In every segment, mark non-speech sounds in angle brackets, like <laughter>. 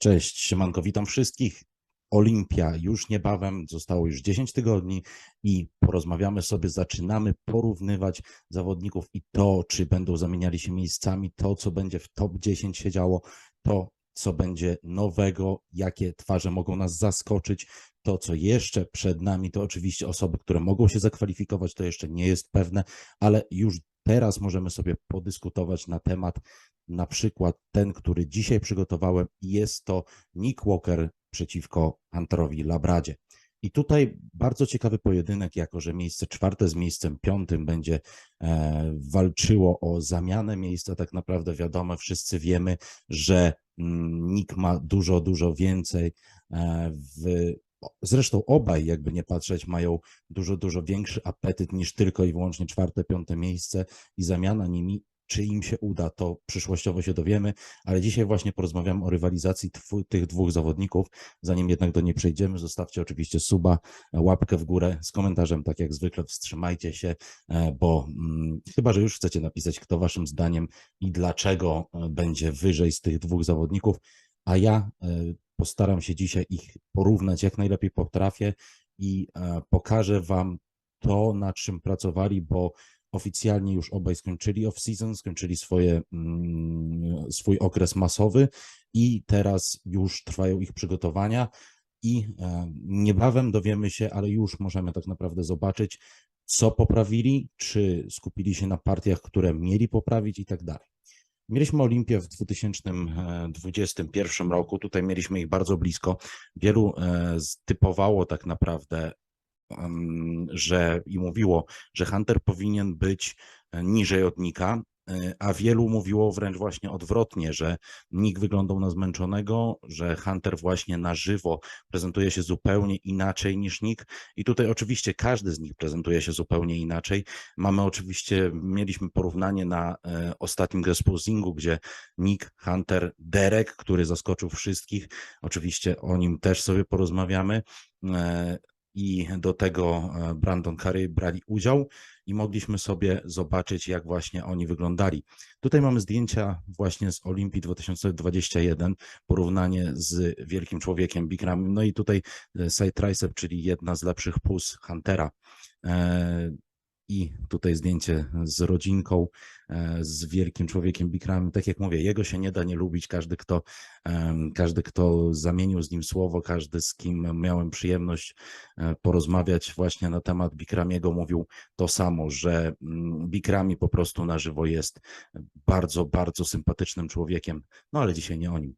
Cześć, siemanko, witam wszystkich. Olimpia już niebawem, zostało już 10 tygodni i porozmawiamy sobie, zaczynamy porównywać zawodników i to, czy będą zamieniali się miejscami, to, co będzie w top 10 się działo, to, co będzie nowego, jakie twarze mogą nas zaskoczyć, to, co jeszcze przed nami, to oczywiście osoby, które mogą się zakwalifikować, to jeszcze nie jest pewne, ale już teraz możemy sobie podyskutować na temat na przykład ten, który dzisiaj przygotowałem, jest to Nick Walker przeciwko Hunterowi Labradzie. I tutaj bardzo ciekawy pojedynek, jako że miejsce czwarte z miejscem piątym będzie e, walczyło o zamianę miejsca. Tak naprawdę wiadomo, wszyscy wiemy, że mm, Nick ma dużo, dużo więcej e, w Zresztą obaj, jakby nie patrzeć, mają dużo, dużo większy apetyt niż tylko i wyłącznie czwarte, piąte miejsce i zamiana nimi czy im się uda, to przyszłościowo się dowiemy, ale dzisiaj właśnie porozmawiam o rywalizacji tych dwóch zawodników. Zanim jednak do niej przejdziemy, zostawcie oczywiście suba, łapkę w górę z komentarzem, tak jak zwykle wstrzymajcie się, e, bo hmm, chyba, że już chcecie napisać, kto waszym zdaniem i dlaczego e, będzie wyżej z tych dwóch zawodników, a ja e, postaram się dzisiaj ich porównać jak najlepiej potrafię i pokażę wam to, nad czym pracowali, bo oficjalnie już obaj skończyli off-season, skończyli swoje, mm, swój okres masowy i teraz już trwają ich przygotowania i e, niebawem dowiemy się, ale już możemy tak naprawdę zobaczyć, co poprawili, czy skupili się na partiach, które mieli poprawić i tak dalej. Mieliśmy Olimpię w 2021 roku, tutaj mieliśmy ich bardzo blisko. Wielu e, typowało tak naprawdę że i mówiło, że Hunter powinien być e, niżej od Nika, e, a wielu mówiło wręcz właśnie odwrotnie, że Nick wyglądał na zmęczonego, że Hunter właśnie na żywo prezentuje się zupełnie inaczej niż Nick i tutaj oczywiście każdy z nich prezentuje się zupełnie inaczej. Mamy oczywiście, mieliśmy porównanie na e, ostatnim Gresposingu, gdzie Nick, Hunter, Derek, który zaskoczył wszystkich, oczywiście o nim też sobie porozmawiamy, i do tego e, Brandon Curry brali udział i mogliśmy sobie zobaczyć, jak właśnie oni wyglądali. Tutaj mamy zdjęcia właśnie z Olimpii 2021, porównanie z wielkim człowiekiem Bikram. No i tutaj e, side tricep, czyli jedna z lepszych plus Huntera. E, i tutaj zdjęcie z rodzinką, e, z wielkim człowiekiem Bikramem. Tak jak mówię, jego się nie da nie lubić. Każdy kto, każdy, kto zamienił z nim słowo, każdy, z kim miałem przyjemność e, porozmawiać właśnie na temat Bikramiego, mówił to samo, że mm, Bikrami po prostu na żywo jest bardzo, bardzo sympatycznym człowiekiem. No ale dzisiaj nie o nim.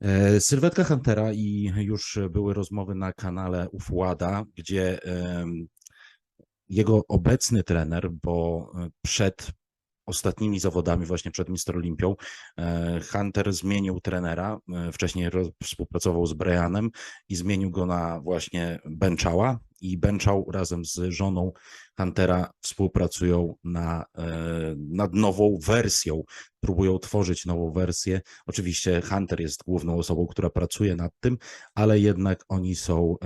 E, sylwetka Huntera i już były rozmowy na kanale Ufłada, gdzie jego obecny trener, bo e, przed ostatnimi zawodami, właśnie przed Mister Olimpią, e, Hunter zmienił trenera. E, wcześniej współpracował z Brianem i zmienił go na właśnie Benchała. I Benchał razem z żoną Huntera współpracują na, nad nową wersją. Próbują tworzyć nową wersję. Oczywiście Hunter jest główną osobą, która pracuje nad tym, ale jednak oni są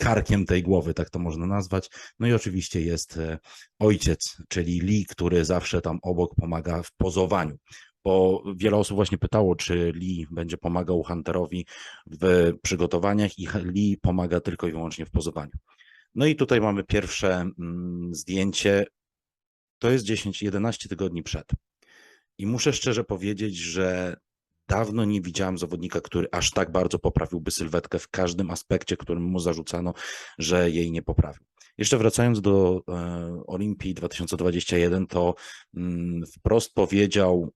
karkiem tej głowy, tak to można nazwać. No i oczywiście jest e, ojciec, czyli Lee, który zawsze tam obok pomaga w pozowaniu. Bo wiele osób właśnie pytało, czy Lee będzie pomagał Hunterowi w przygotowaniach i Lee pomaga tylko i wyłącznie w pozowaniu. No i tutaj mamy pierwsze mm, zdjęcie. To jest 10-11 tygodni przed. I muszę szczerze powiedzieć, że Dawno nie widziałem zawodnika, który aż tak bardzo poprawiłby sylwetkę w każdym aspekcie, którym mu zarzucano, że jej nie poprawił. Jeszcze wracając do e, Olimpii 2021, to mm, wprost powiedział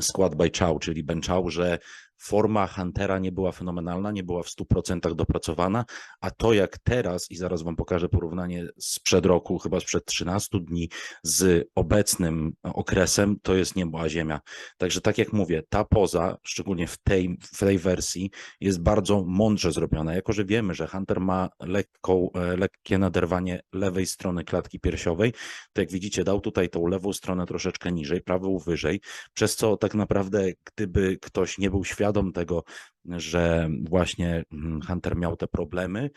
skład Bajczał, czyli Benczał, że forma Huntera nie była fenomenalna, nie była w 100% dopracowana, a to jak teraz, i zaraz Wam pokażę porównanie sprzed roku, chyba sprzed 13 dni, z obecnym okresem, to jest niebo a ziemia. Także tak jak mówię, ta poza, szczególnie w tej, w tej wersji, jest bardzo mądrze zrobiona. Jako, że wiemy, że Hunter ma lekką, e, lekkie naderwanie lewej strony klatki piersiowej, to jak widzicie, dał tutaj tą lewą stronę troszeczkę niżej, prawą wyżej, przez co tak naprawdę, gdyby ktoś nie był świadom, świadom tego, że właśnie mm, Hunter miał te problemy,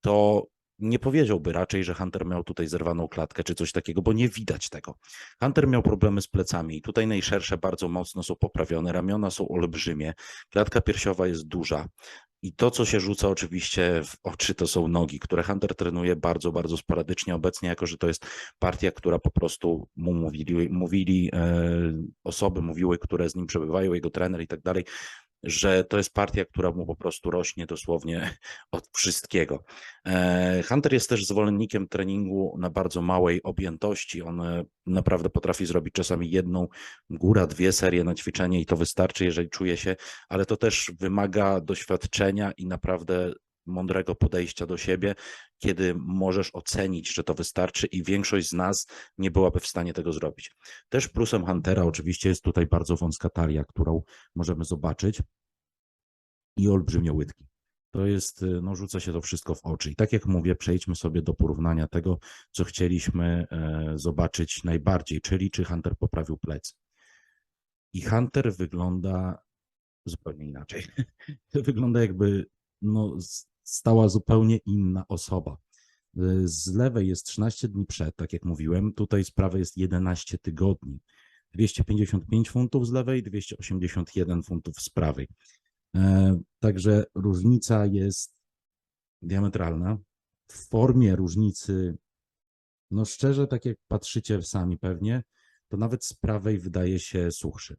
to nie powiedziałby raczej, że Hunter miał tutaj zerwaną klatkę czy coś takiego, bo nie widać tego. Hunter miał problemy z plecami i tutaj najszersze bardzo mocno są poprawione, ramiona są olbrzymie, klatka piersiowa jest duża. I to, co się rzuca oczywiście w oczy, to są nogi, które Hunter trenuje bardzo, bardzo sporadycznie obecnie, jako że to jest partia, która po prostu mu mówili, mówili e, osoby, mówiły, które z nim przebywają, jego trener i tak dalej, że to jest partia, która mu po prostu rośnie dosłownie <laughs> od wszystkiego. E, Hunter jest też zwolennikiem treningu na bardzo małej objętości. On e, naprawdę potrafi zrobić czasami jedną, góra, dwie serie na ćwiczenie i to wystarczy, jeżeli czuje się, ale to też wymaga doświadczenia i naprawdę mądrego podejścia do siebie, kiedy możesz ocenić, że to wystarczy i większość z nas nie byłaby w stanie tego zrobić. Też plusem Huntera oczywiście jest tutaj bardzo wąska talia, którą możemy zobaczyć i olbrzymie łydki. To jest, no rzuca się to wszystko w oczy. I tak jak mówię, przejdźmy sobie do porównania tego, co chcieliśmy e, zobaczyć najbardziej, czyli czy Hunter poprawił plec. I Hunter wygląda zupełnie inaczej. <laughs> wygląda jakby no, stała zupełnie inna osoba. Y, z lewej jest 13 dni przed, tak jak mówiłem, tutaj z prawej jest 11 tygodni. 255 funtów z lewej, 281 funtów z prawej. E, także różnica jest diametralna. W formie różnicy, no szczerze, tak jak patrzycie sami pewnie, to nawet z prawej wydaje się suchszy.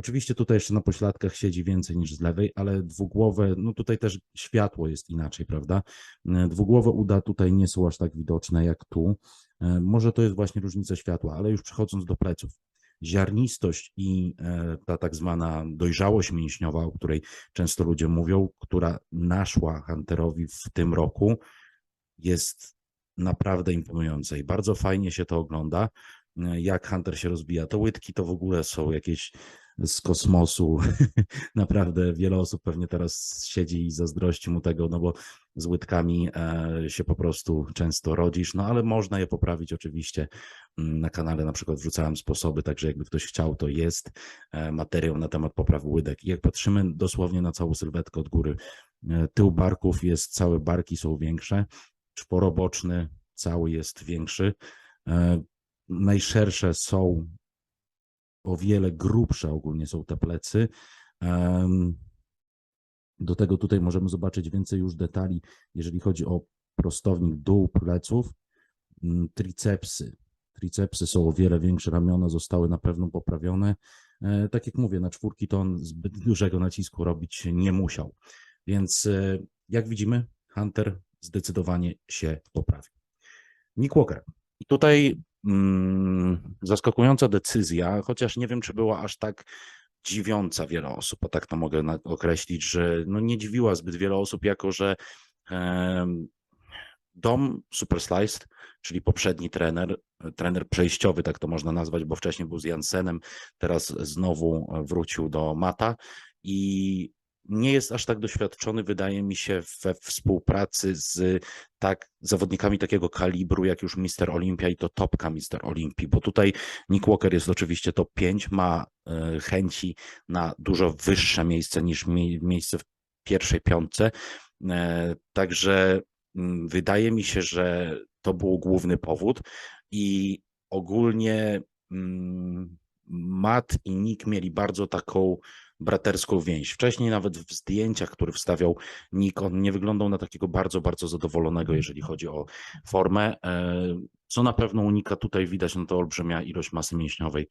Oczywiście tutaj jeszcze na pośladkach siedzi więcej niż z lewej, ale dwugłowe, no tutaj też światło jest inaczej, prawda? E, dwugłowe uda tutaj nie są aż tak widoczne jak tu. E, może to jest właśnie różnica światła, ale już przechodząc do pleców. Ziarnistość i e, ta tak zwana dojrzałość mięśniowa, o której często ludzie mówią, która naszła Hunterowi w tym roku, jest naprawdę imponująca i bardzo fajnie się to ogląda, jak Hunter się rozbija. Te łydki to w ogóle są jakieś z kosmosu. <laughs> Naprawdę wiele osób pewnie teraz siedzi i zazdrości mu tego, no bo z łydkami e, się po prostu często rodzisz, no ale można je poprawić oczywiście. Mm, na kanale na przykład wrzucałem sposoby, także jakby ktoś chciał, to jest e, materiał na temat poprawy łydek. I jak patrzymy dosłownie na całą sylwetkę od góry, e, tył barków jest, całe barki są większe, czworoboczny cały jest większy, najszersze są o wiele grubsze ogólnie są te plecy. Do tego tutaj możemy zobaczyć więcej już detali, jeżeli chodzi o prostownik dół pleców. Mm, tricepsy. Tricepsy są o wiele większe, ramiona zostały na pewno poprawione. E, tak jak mówię, na czwórki to on zbyt dużego nacisku robić nie musiał. Więc e, jak widzimy, Hunter zdecydowanie się poprawił. Nick Walker. I tutaj mm, zaskakująca decyzja, chociaż nie wiem, czy była aż tak dziwiąca wiele osób, bo tak to mogę określić, że no nie dziwiła zbyt wiele osób, jako że Dom Super Sliced, czyli poprzedni trener, trener przejściowy, tak to można nazwać, bo wcześniej był z Jansenem, teraz znowu wrócił do Mata i nie jest aż tak doświadczony, wydaje mi się, we współpracy z tak zawodnikami takiego kalibru, jak już Mister Olimpia i to topka Mister Olimpii, bo tutaj Nick Walker jest oczywiście top 5, ma e, chęci na dużo wyższe miejsce niż miejsce w pierwszej piątce, e, także mm, wydaje mi się, że to był główny powód i ogólnie mm, Matt i Nick mieli bardzo taką braterską więź. Wcześniej nawet w zdjęciach, które wstawiał Nick, on nie wyglądał na takiego bardzo, bardzo zadowolonego, jeżeli chodzi o formę, e, co na pewno unika tutaj widać, no to olbrzymia ilość masy mięśniowej.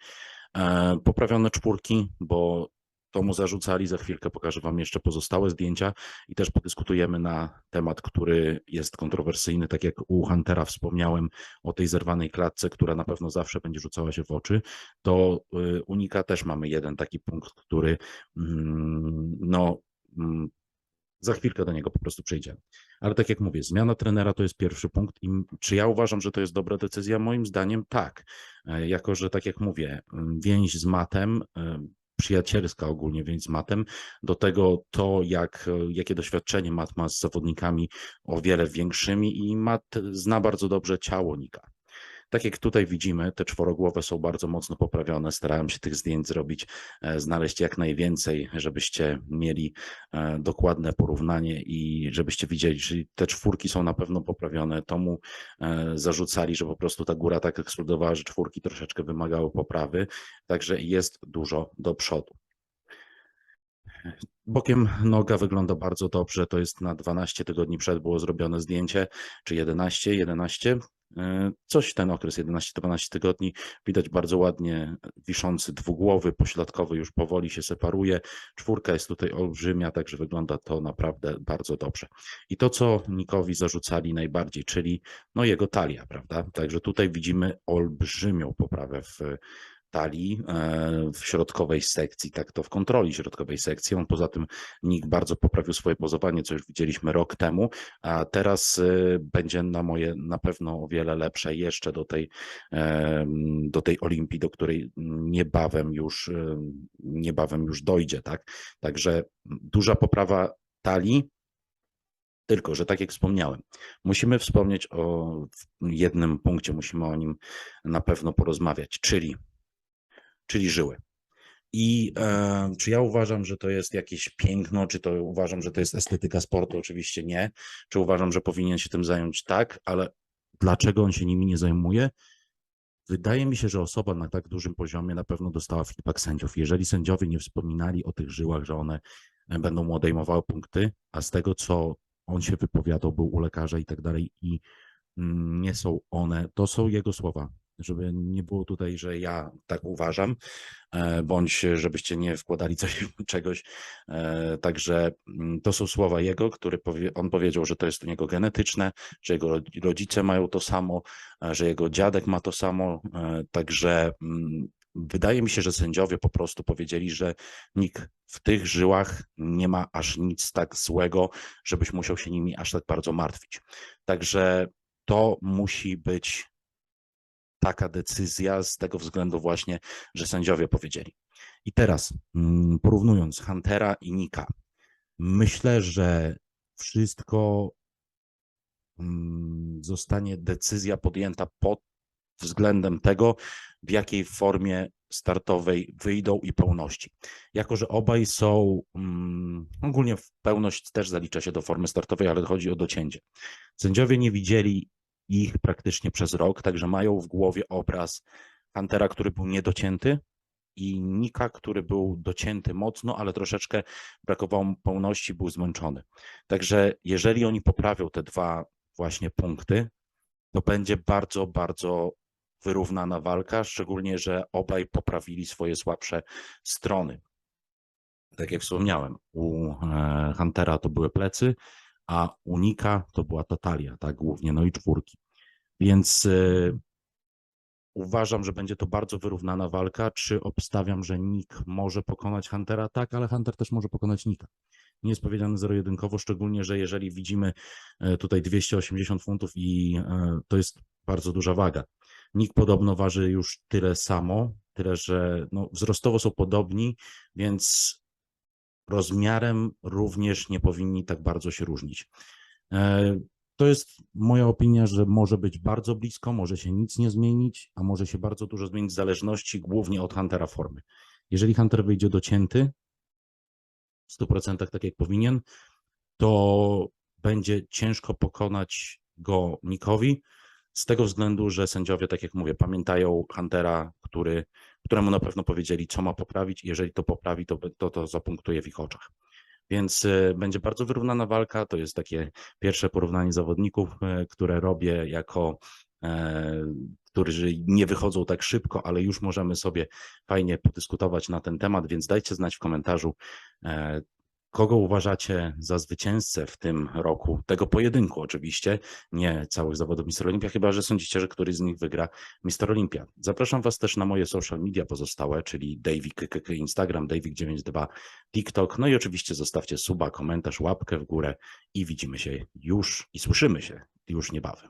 E, poprawione czwórki, bo to mu zarzucali. Za chwilkę pokażę Wam jeszcze pozostałe zdjęcia i też podyskutujemy na temat, który jest kontrowersyjny. Tak jak u Huntera wspomniałem o tej zerwanej klatce, która na pewno zawsze będzie rzucała się w oczy, to y, unika też mamy jeden taki punkt, który mm, no. Mm, za chwilkę do niego po prostu przejdziemy. Ale tak jak mówię, zmiana trenera to jest pierwszy punkt. I czy ja uważam, że to jest dobra decyzja? Moim zdaniem tak. E, jako, że tak jak mówię, więź z matem przyjacielska ogólnie, więc z matem. Do tego to, jak, jakie doświadczenie mat ma z zawodnikami o wiele większymi i mat zna bardzo dobrze ciało Nika. Tak jak tutaj widzimy, te czworogłowe są bardzo mocno poprawione. Starałem się tych zdjęć zrobić, e, znaleźć jak najwięcej, żebyście mieli e, dokładne porównanie i żebyście widzieli, że te czwórki są na pewno poprawione. Tomu e, zarzucali, że po prostu ta góra tak eksplodowała, że czwórki troszeczkę wymagały poprawy, także jest dużo do przodu. Bokiem noga wygląda bardzo dobrze. To jest na 12 tygodni przed było zrobione zdjęcie, czy 11, 11. e, Coś ten okres 11-12 tygodni widać bardzo ładnie wiszący dwugłowy, pośladkowy już powoli się separuje. Czwórka jest tutaj olbrzymia, także wygląda to naprawdę bardzo dobrze. I to, co Nikowi zarzucali najbardziej, czyli no jego talia, prawda? Także tutaj widzimy olbrzymią poprawę w talii e, w środkowej sekcji, tak to w kontroli środkowej sekcji. On poza tym Nick bardzo poprawił swoje pozowanie, co już widzieliśmy rok temu, a teraz e, będzie na moje na pewno o wiele lepsze jeszcze do tej, e, do tej Olimpii, do której niebawem już, niebawem już dojdzie, tak? Także duża poprawa talii, tylko, że tak jak wspomniałem, musimy wspomnieć o jednym punkcie, musimy o nim na pewno porozmawiać, czyli czyli żyły. I e, czy ja uważam, że to jest jakieś piękno, czy to uważam, że to jest estetyka sportu? Oczywiście nie. Czy uważam, że powinien się tym zająć? Tak, ale dlaczego on się nimi nie zajmuje? Wydaje mi się, że osoba na tak dużym poziomie na pewno dostała feedback sędziów. Jeżeli sędziowie nie wspominali o tych żyłach, że one będą mu odejmowały punkty, a z tego, co on się wypowiadał, był u lekarza i tak dalej, i mm, nie są one, to są jego słowa żeby nie było tutaj, że ja tak uważam, e, bądź żebyście nie wkładali <laughs> coś, czegoś. E, także mm, to są słowa jego, które powie, on powiedział, że to jest u niego genetyczne, że jego rodzice mają to samo, e, że jego dziadek ma to samo. Także mm, wydaje mi się, że sędziowie po prostu powiedzieli, że nikt w tych żyłach nie ma aż nic tak złego, żebyś musiał się nimi aż tak bardzo martwić. Także to musi być taka decyzja z tego względu właśnie, że sędziowie powiedzieli. I teraz mm, porównując Huntera i Nika, myślę, że wszystko mm, zostanie decyzja podjęta pod względem tego, w jakiej formie startowej wyjdą i pełności. Jako, że obaj są, um, ogólnie pełność też zalicza się do formy startowej, ale chodzi o docięcie. Sędziowie nie widzieli ich praktycznie przez rok, także mają w głowie obraz Huntera, który był niedocięty i Nika, który był docięty mocno, ale troszeczkę brakowało mu pełności, był zmęczony. Także jeżeli oni poprawią te dwa właśnie punkty, to będzie bardzo, bardzo wyrównana walka, szczególnie, że obaj poprawili swoje słabsze strony. Tak jak wspomniałem, u e, Huntera to były plecy, a unika to była totalia, tak, głównie, no i czwórki. Więc y, uważam, że będzie to bardzo wyrównana walka. Czy obstawiam, że Nick może pokonać Huntera? Tak, ale Hunter też może pokonać Nika. Nie jest powiedziane zero-jedynkowo, szczególnie, że jeżeli widzimy e, tutaj 280 funtów i e, to jest bardzo duża waga. Nick podobno waży już tyle samo, tyle, że no, wzrostowo są podobni, więc rozmiarem również nie powinni tak bardzo się różnić. E, to jest moja opinia, że może być bardzo blisko, może się nic nie zmienić, a może się bardzo dużo zmienić w zależności głównie od Huntera formy. Jeżeli Hunter wyjdzie docięty w 100% tak jak powinien, to będzie ciężko pokonać go Nikowi, z tego względu, że sędziowie, tak jak mówię, pamiętają Huntera, który, któremu na pewno powiedzieli, co ma poprawić. Jeżeli to poprawi, to to, to zapunktuje w ich oczach. Więc e, będzie bardzo wyrównana walka. To jest takie pierwsze porównanie zawodników, e, które robię jako e, którzy nie wychodzą tak szybko, ale już możemy sobie fajnie podyskutować na ten temat, więc dajcie znać w komentarzu, Kogo uważacie za zwycięzcę w tym roku? Tego pojedynku oczywiście, nie całych zawodów Mister Olimpia, chyba że sądzicie, że któryś z nich wygra Mister Olimpia. Zapraszam Was też na moje social media pozostałe, czyli Davik Instagram, Davik92, TikTok, no i oczywiście zostawcie suba, komentarz, łapkę w górę i widzimy się już i słyszymy się już niebawem.